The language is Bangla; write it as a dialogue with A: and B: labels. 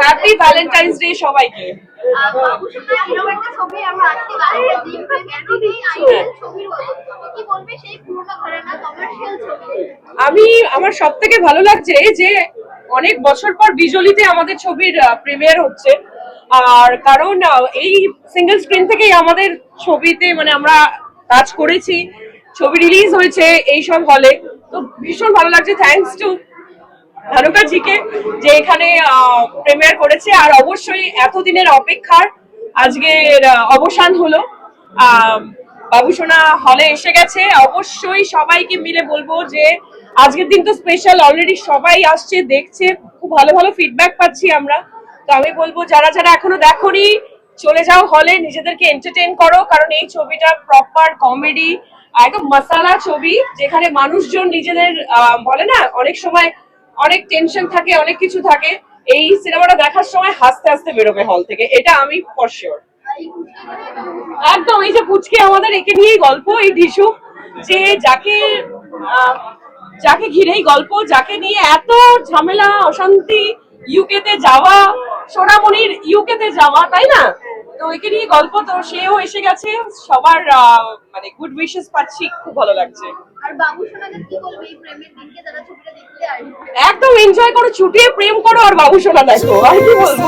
A: হ্যাপি ভ্যালেন্টাইন্স ডে সবাইকে। আমি, আমার সব থেকে ভালো লাগছে যে অনেক বছর পর বিজলিতে আমাদের ছবির প্রিমিয়ার হচ্ছে। আর কারণ এই সিঙ্গেল স্ক্রিন থেকেই আমাদের ছবিতে মানে আমরা কাজ করেছি। ছবি রিলিজ হয়েছে এইসব হলে তো ভীষণ ভালো লাগছে। থ্যাঙ্কস টু ধানুকা জিকে যে এখানে প্রিমিয়ার করেছে। আর অবশ্যই এতদিনের অপেক্ষার আজকের অবসান হলো। বাবুসোনা হলে এসে গেছে। অবশ্যই সবাইকে মিলে বলব যে, আজকের দিন তো স্পেশাল অলরেডি সবাই আসছে, দেখছে। খুব ভালো ভালো ফিডব্যাক পাচ্ছি আমরা। তো আমি বলব, যারা যারা এখনও দেখোনি, চলে যাও হলে, নিজেদেরকে এন্টারটেইন করো। কারণ এই ছবিটা প্রপার কমেডি একদম মশালা ছবি, যেখানে মানুষজন নিজেদের বলে না, অনেক সময় অনেক টেনশন থাকে, অনেক কিছু থাকে। এই সিনেমাটা দেখার সময় হাসতে হাসতে বেরোবে হল থেকে। এটা আমি ফর একদম, এই যে পুচকে আমাদের, একে নিয়েই গল্প, এই ঢিসু যে যাকে যাকে ঘিরেই গল্প, যাকে নিয়ে এত ঝামেলা, অশান্তি ইউকে তে যাওয়া, সোনামণির ইউকে তে যাওয়া, তাই না? তো একে নিয়ে গল্প তো সেও এসে গেছে। সবার আহ, মানে গুড উইশেস পাচ্ছি খুব ভালো লাগছে।
B: আর বাবুসোনাদের কি বলবে এই প্রেমের দিনকে? যারা ছবিটা দেখতে আসবে
A: একদম এনজয় করো ছুটিয়ে প্রেম করো আর বাবু সোনা দেখো। আর কি বলব?